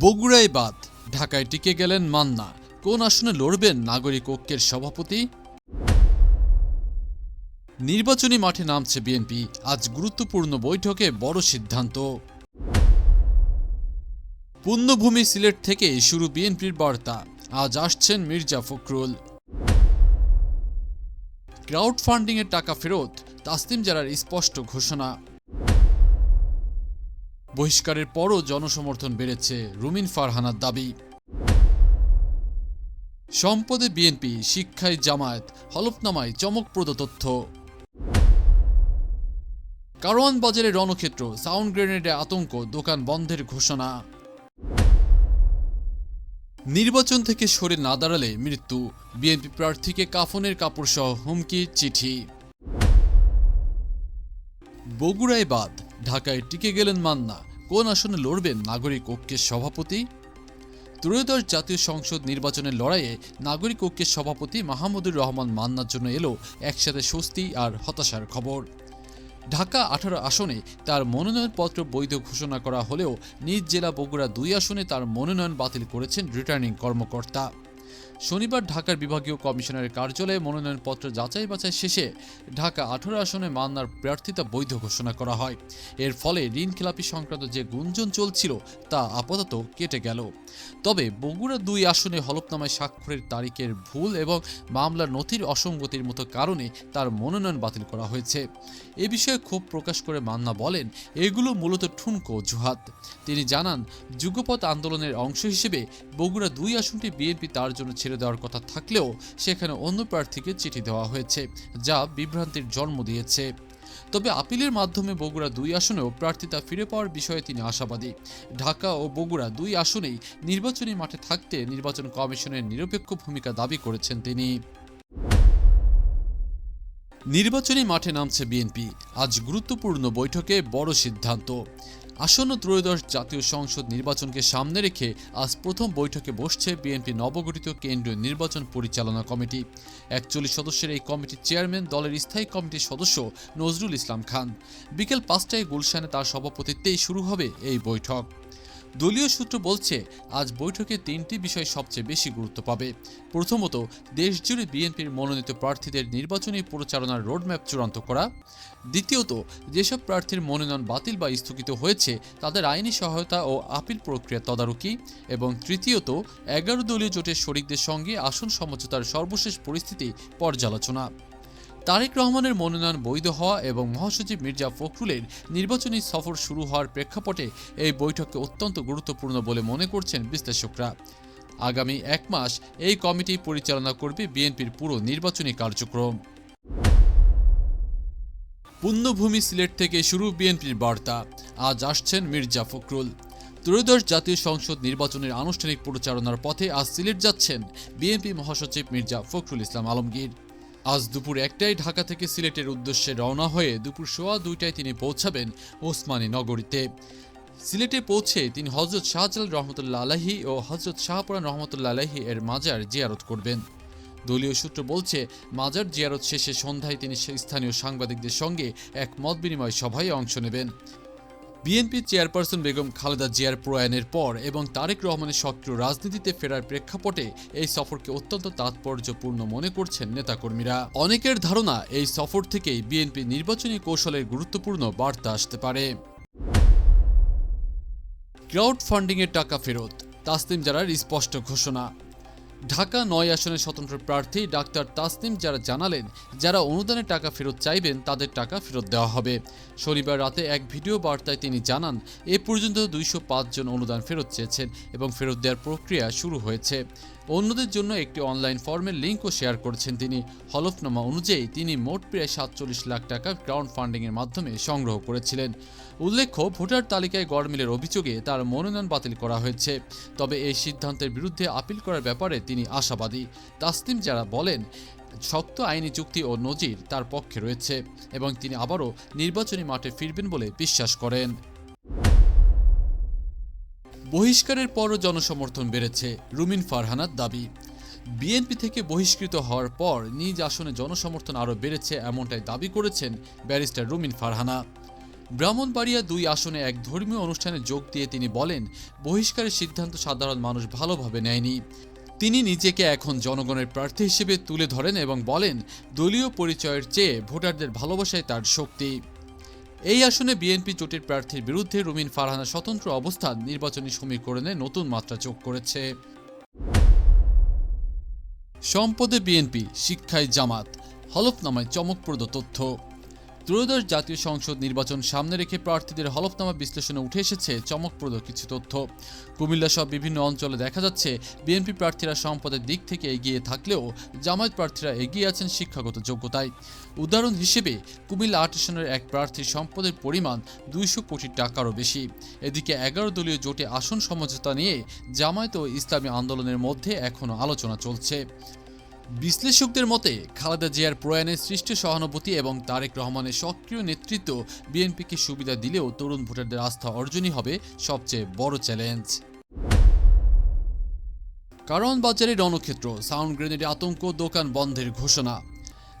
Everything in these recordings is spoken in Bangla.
বগুড়ায় বাদ ঢাকায় টিকে গেলেন মান্না। কোন আসনে লড়বেন নাগরিক ঐক্যের সভাপতি? নির্বাচনী মাঠে নামছে বিএনপি। আজ গুরুত্বপূর্ণ বৈঠকে বড় সিদ্ধান্ত। পুণ্যভূমি সিলেট থেকে শুরু বিএনপির বার্তা। আজ আসছেন মির্জা ফখরুল। ক্রাউড ফান্ডিংয়ের টাকা ফেরত, তাসলিম জারার স্পষ্ট ঘোষণা। বহিষ্কারের পরও জনসমর্থন বেড়েছে রুমিন ফারহানার দাবি। সম্পদে বিএনপি শিক্ষায় জামায়াত, হলফনামায় চমকপ্রদ তথ্য। কারওয়ান বাজারে রণক্ষেত্র, সাউন্ড গ্রেনেডে আতঙ্ক, দোকান বন্ধের ঘোষণা। নির্বাচন থেকে সরে না দাঁড়ালে মৃত্যু, বিএনপি প্রার্থীকে কাফনের কাপড় সহ হুমকি, চিঠি। বগুড়ায় বাদ, ঢাকায় টিকে গেলেন মান্না। কোন আসনে লড়বেন নাগরিক ঐক্যের সভাপতি? ত্রয়োদশ জাতীয় সংসদ নির্বাচনের লড়াইয়ে নাগরিক ঐক্যের সভাপতি মাহমুদুর রহমান মান্নার জন্য এলো একসাথে স্বস্তি আর হতাশার খবর। ঢাকা আঠারো আসনে তার মনোনয়নপত্র বৈধ ঘোষণা করা হলেও নিজ জেলা বগুড়া দুই আসনে তার মনোনয়ন বাতিল করেছেন রিটার্নিং কর্মকর্তা। শনিবার ঢাকার বিভাগীয় কমিশনারের কার্যালয়ে মনোনয়নপত্র যাচাই বাছাই শেষে ঢাকা আঠারো আসনে মান্নার প্রার্থিতা বৈধ ঘোষণা করা হয়। এর ফলে ঋণ খেলাপি সংক্রান্ত যে গুঞ্জন চলছিল, তা আপাতত কেটে গেল। তবে বগুড়া দুই আসনে হলফনামায় স্বাক্ষরের তারিখের ভুল এবং মামলার নথির অসঙ্গতির মতো কারণে তার মনোনয়ন বাতিল করা হয়েছে। এ বিষয়ে ক্ষোভ প্রকাশ করে মান্না বলেন, এগুলো মূলত ঠুনকো জুহাত তিনি জানান যুগপথ আন্দোলনের অংশ হিসেবে বগুড়া দুই আসনটি বিএনপি তার জন্য ছেড়ে দেওয়ার কথা থাকলেও সেখানে অন্য প্রার্থীকে চিঠি দেওয়া হয়েছে, যা বিভ্রান্তির জন্ম দিয়েছে। তবে আপিলের মাধ্যমে বগুড়া দুই আসনেও প্রার্থিতা ফিরে পাওয়ার বিষয়ে তিনি আশাবাদী। ঢাকা ও বগুড়া দুই আসনেই নির্বাচনী মাঠে থাকতে নির্বাচন কমিশনের নিরপেক্ষ ভূমিকা দাবি করেছেন তিনি। নির্বাচনী মাঠে নামছে বিএনপি। আজ গুরুত্বপূর্ণ বৈঠকে বড় সিদ্ধান্ত। আসন্ন ত্রয়োদশ জাতীয় সংসদ নির্বাচনকে সামনে রেখে আজ প্রথম বৈঠকে বসছে বিএনপি নবগঠিত কেন্দ্রীয় নির্বাচন পরিচালনা কমিটি। একচল্লিশ সদস্যের এই কমিটির চেয়ারম্যান দলের স্থায়ী কমিটির সদস্য নজরুল ইসলাম খান। বিকেল পাঁচটায় গুলশানে তার সভাপতিত্বেই শুরু হবে এই বৈঠক। দলীয় সূত্র বলছে, আজ বৈঠকে তিনটি বিষয় সবচেয়ে বেশি গুরুত্ব পাবে। প্রথমত, দেশজুড়ে বিএনপির মনোনীত প্রার্থীদের নির্বাচনী পরিচালনার রোডম্যাপ চূড়ান্ত করা। দ্বিতীয়ত, যেসব প্রার্থীর মনোনয়ন বাতিল বা স্থগিত হয়েছে, তাদের আইনি সহায়তা ও আপিল প্রক্রিয়া তদারকি। এবং তৃতীয়ত, এগারো দলীয় জোটের শরিকদের সঙ্গে আসন সমঝোতার সর্বশেষ পরিস্থিতি পর্যালোচনা। তারেক রহমানের মনোনয়ন বৈধ হওয়া এবং মহাসচিব মির্জা ফখরুলের নির্বাচনী সফর শুরু হওয়ার প্রেক্ষাপটে এই বৈঠককে অত্যন্ত গুরুত্বপূর্ণ বলে মনে করছেন বিশ্লেষকরা। আগামী এক মাস এই কমিটি পরিচালনা করবে বিএনপির পুরো নির্বাচনী কার্যক্রম। পুণ্যভূমি সিলেট থেকে শুরু বিএনপির বার্তা। আজ আসছেন মির্জা ফখরুল। ত্রয়োদশ জাতীয় সংসদ নির্বাচনের আনুষ্ঠানিক পরিচালনার পথে আজ সিলেট যাচ্ছেন বিএনপি মহাসচিব মির্জা ফখরুল ইসলাম আলমগীর। আজ দুপুর একটায় ঢাকা থেকে সিলেটের উদ্দেশ্যে রওনা হয়ে দুপুর সোয়া দুইটায় তিনি পৌঁছাবেন ওসমানী নগরীতে। সিলেটে পৌঁছে তিনি হজরত শাহজালাল রহমতুল্লাহ আলাহি ও হজরত শাহপুরান রহমতুল্লাহ আলাহি এর মাজার জিয়ারত করবেন। দলীয় সূত্র বলছে, মাজার জিয়ারত শেষে সন্ধ্যায় তিনি স্থানীয় সাংবাদিকদের সঙ্গে এক মত বিনিময় সভায় অংশ নেবেন। বিএনপি চেয়ারপারসন বেগম খালেদা জিয়ার প্রয়াণের পর এবং তারেক রহমানের সক্রিয় রাজনীতিতে ফেরার প্রেক্ষাপটে এই সফরকে অত্যন্ত তাৎপর্যপূর্ণ মনে করছেন নেতাকর্মীরা। অনেকের ধারণা এই সফর থেকেই বিএনপি নির্বাচনী কৌশলের গুরুত্বপূর্ণ বার্তা আসতে পারে। ক্রাউড ফান্ডিংয়ের টাকা ফেরত তাসলিম জারার স্পষ্ট ঘোষণা। ঢাকা নয় আসনের স্বতন্ত্র প্রার্থী ডাক্তার তাসনিম যারা জানালেন, যারা অনুদানের টাকা ফেরত চাইবেন, তাদের টাকা ফেরত দেওয়া হবে। শনিবার রাতে এক ভিডিও বার্তায় তিনি জানান, এ পর্যন্ত দুইশো পাঁচ জন অনুদান ফেরত চেয়েছেন এবং ফেরত দেওয়ার প্রক্রিয়া শুরু হয়েছে। অন্যদের জন্য একটি অনলাইন ফর্মের লিঙ্কও শেয়ার করেছেন তিনি। হলফনামা অনুযায়ী তিনি মোট প্রায় সাতচল্লিশ লাখ টাকা ক্রাউড ফান্ডিংয়ের মাধ্যমে সংগ্রহ করেছিলেন। উল্লেখ্য, ভোটার তালিকায় গড়মিলের অভিযোগে তার মনোনয়ন বাতিল করা হয়েছে। তবে এই সিদ্ধান্তের বিরুদ্ধে আপিল করার ব্যাপারে তিনি আশাবাদী। তাসলিম যারা বলেন শক্ত আইনি চুক্তি ও নজির তার পক্ষে রয়েছে এবং তিনি আবারও নির্বাচনী মাঠে ফিরবেন বলে বিশ্বাস করেন। বহিষ্কারের পরও জনসমর্থন বেড়েছে রুমিন ফারহানার দাবি। বিএনপি থেকে বহিষ্কৃত হওয়ার পর নিজ আসনে জনসমর্থন আরও বেড়েছে এমনটাই দাবি করেছেন ব্যারিস্টার রুমিন ফারহানা। ব্রাহ্মণবাড়িয়া দুই আসনে এক ধর্মীয় অনুষ্ঠানে যোগ দিয়ে তিনি বলেন, বহিষ্কারের সিদ্ধান্ত সাধারণ মানুষ ভালোভাবে নেয়নি। তিনি নিজেকে এখন জনগণের প্রার্থী হিসেবে তুলে ধরেন এবং বলেন, দলীয় পরিচয়ের চেয়ে ভোটারদের ভালোবাসায় তার শক্তি। এই আসনে বিএনপি জোটের প্রার্থীর বিরুদ্ধে রুমিন ফারহানা স্বতন্ত্র অবস্থান নির্বাচনী সমীকরণে নতুন মাত্রা যোগ করেছে। সম্পদে বিএনপি, শিক্ষায় জামাত, হলফনামায় চমকপ্রদ তথ্য। ত্রয়োদশ জাতীয় সংসদ নির্বাচন সামনে রেখে প্রার্থীদের হলফনামা বিশ্লেষণে উঠে এসেছে চমকপ্রদ কিছু তথ্য। কুমিল্লা সহ বিভিন্ন অঞ্চলে দেখা যাচ্ছে, বিএনপি প্রার্থীরা সম্পদের দিক থেকে এগিয়ে থাকলেও জামায়াত প্রার্থীরা এগিয়ে আছেন শিক্ষাগত যোগ্যতায়। উদাহরণ হিসেবে, কুমিল্লা আট আসনের এক প্রার্থীর সম্পদের পরিমাণ দুইশো কোটি টাকারও বেশি। এদিকে এগারো দলীয় জোটে আসন সমঝোতা নিয়ে জামায়াত ও ইসলামী আন্দোলনের মধ্যে এখনও আলোচনা চলছে। বিশ্লেষকদের মতে, খালেদা জিয়ার প্রয়াণে সৃষ্ট সহানুভূতি এবং তারেক রহমানের সক্রিয় নেতৃত্ব বিএনপিকে সুবিধা দিলেও তরুণ ভোটারদের আস্থা অর্জনই হবে সবচেয়ে বড় চ্যালেঞ্জ। কারণ বাজারে রণক্ষেত্র, সাউন্ড গ্রেনেডে আতঙ্ক, দোকান বন্ধের ঘোষণা।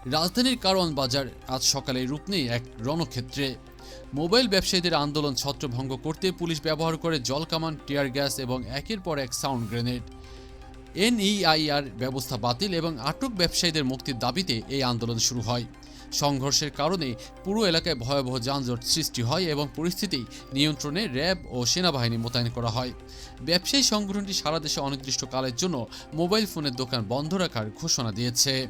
রাজধানীর কারওয়ান বাজার আজ সকালে রূপ নেই এক রণক্ষেত্রে। মোবাইল ব্যবসায়ীদের আন্দোলন ছত্রভঙ্গ করতে পুলিশ ব্যবহার করে জলকামান টিয়ার গ্যাস এবং একের পর এক সাউন্ড গ্রেনেড। এনইআইআর ব্যবস্থা বাতিল এবং আটক ব্যবসায়ীদের মুক্তির দাবিতে এই আন্দোলন শুরু হয়। সংঘর্ষের কারণে পুরো এলাকায় ভয়াবহ যানজট সৃষ্টি হয় এবং পরিস্থিতি নিয়ন্ত্রণে র্যাব ও সেনাবাহিনী মোতায়েন করা হয়। ব্যবসায়ী সংগঠনটি সারা দেশে অনির্দিষ্টকালের জন্য মোবাইল ফোনের দোকান বন্ধ রাখার ঘোষণা দিয়েছে।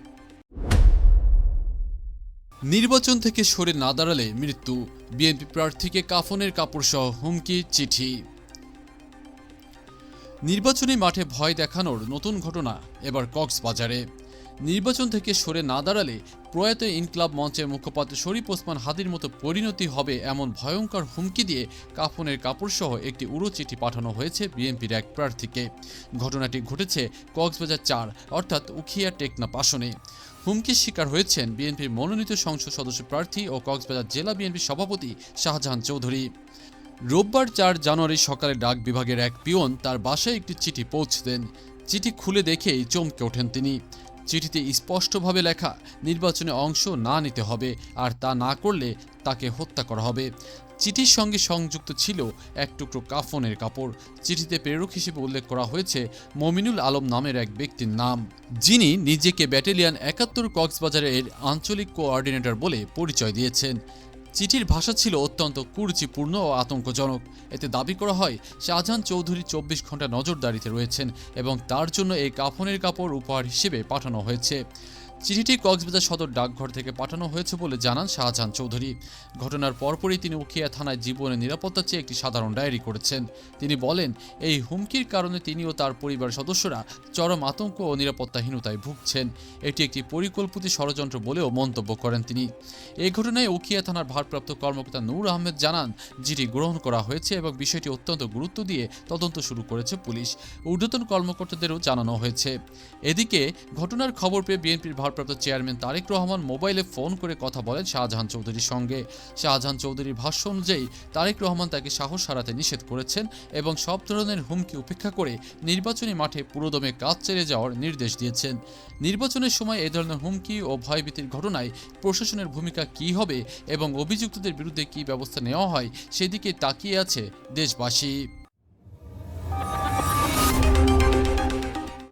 নির্বাচন থেকে সরে না দাঁড়ালে মৃত্যু। বিএনপি প্রার্থীকে কাফনের কাপড় সহ হুমকি, চিঠি। নির্বাচনী মাঠে ভয় দেখানোর নতুন ঘটনা এবার কক্সবাজারে। নির্বাচন থেকে সরে না দাঁড়ালে প্রয়াত ইনকলাব মঞ্চের মুখপাত্র শরীফ ওসমান হাদির মতো পরিণতি হবে এমন ভয়ঙ্কর হুমকি দিয়ে কাফনের কাপড়সহ একটি উড়ো চিঠি পাঠানো হয়েছে বিএনপির এক প্রার্থীকে। ঘটনাটি ঘটেছে কক্সবাজার চার, অর্থাৎ উখিয়া টেকনাপ আসনে। হুমকির শিকার হয়েছেন বিএনপির মনোনীত সংসদ সদস্য প্রার্থী ও কক্সবাজার জেলা বিএনপির সভাপতি শাহজাহান চৌধুরী। রোববার চার জানুয়ারি সকালে ডাক বিভাগের এক পিয়ন তার বাসায় একটি চিঠি পৌঁছে দেন। চিঠি খুলে দেখেই চমকে ওঠেন তিনি। চিঠিতে স্পষ্টভাবে লেখা, নির্বাচনে অংশ না নিতে হবে আর তা না করলে তাকে হত্যা করা হবে। চিঠির সঙ্গে সংযুক্ত ছিল এক টুকরো কাফনের কাপড়। চিঠিতে প্রেরক হিসেবে উল্লেখ করা হয়েছে, মমিনুল আলম নামের এক ব্যক্তির নাম। যিনি নিজেকে ব্যাটালিয়ান একাত্তর কক্সবাজারের আঞ্চলিক কোঅর্ডিনেটর বলে পরিচয় দিয়েছেন। চিঠির ভাষা ছিল অত্যন্ত কুরুচিপূর্ণ ও আতঙ্কজনক। এতে দাবি করা হয়, শাহজাহান চৌধুরী চব্বিশ ঘণ্টা নজরদারিতে রয়েছেন এবং তার জন্য এই কাফনের কাপড় উপহার হিসেবে পাঠানো হয়েছে। চিঠিটি কক্সবাজার সদর ডাকঘর থেকে পাঠানো হয়েছে বলে জানান শাহজাহান চৌধুরী। ঘটনার পরপরই তিনি উখিয়া থানায় জীবনের নিরাপত্তা চেয়ে একটি সাধারণ ডায়েরি করেছেন। তিনি বলেন, এই হুমকির কারণে তিনি ও তার পরিবার সদস্যরা চরম আতঙ্ক ও নিরাপত্তাহীনতায় ভুগছেন। এটি একটি পরিকল্পিত ষড়যন্ত্র বলেও মন্তব্য করেন তিনি। এই ঘটনায় উখিয়া থানার ভারপ্রাপ্ত কর্মকর্তা নূর আহমেদ জানান, চিঠি গ্রহণ করা হয়েছে এবং বিষয়টি অত্যন্ত গুরুত্ব দিয়ে তদন্ত শুরু করেছে পুলিশ। ঊর্ধ্বতন কর্মকর্তাদেরও জানানো হয়েছে। এদিকে, ঘটনার খবর পেয়ে বিএনপির ভারপ্রাপ্ত চেয়ারম্যান তারেক রহমান মোবাইলে ফোন করে কথা বলেন শাহজাহান চৌধুরীর সঙ্গে। শাহজাহান চৌধুরীর ভাষ্য অনুযায়ী, তারেক রহমান তাকে সাহস হারাতে নিষেধ করেছেন এবং সব ধরনের হুমকি উপেক্ষা করে নির্বাচনী মাঠে পুরোদমে কাজ ছেড়ে যাওয়ার নির্দেশ দিয়েছেন। নির্বাচনের সময় এ ধরনের হুমকি ও ভয়ভীতির ঘটনায় প্রশাসনের ভূমিকা কী হবে এবং অভিযুক্তদের বিরুদ্ধে কী ব্যবস্থা নেওয়া হয় সেদিকে তাকিয়ে আছে দেশবাসী।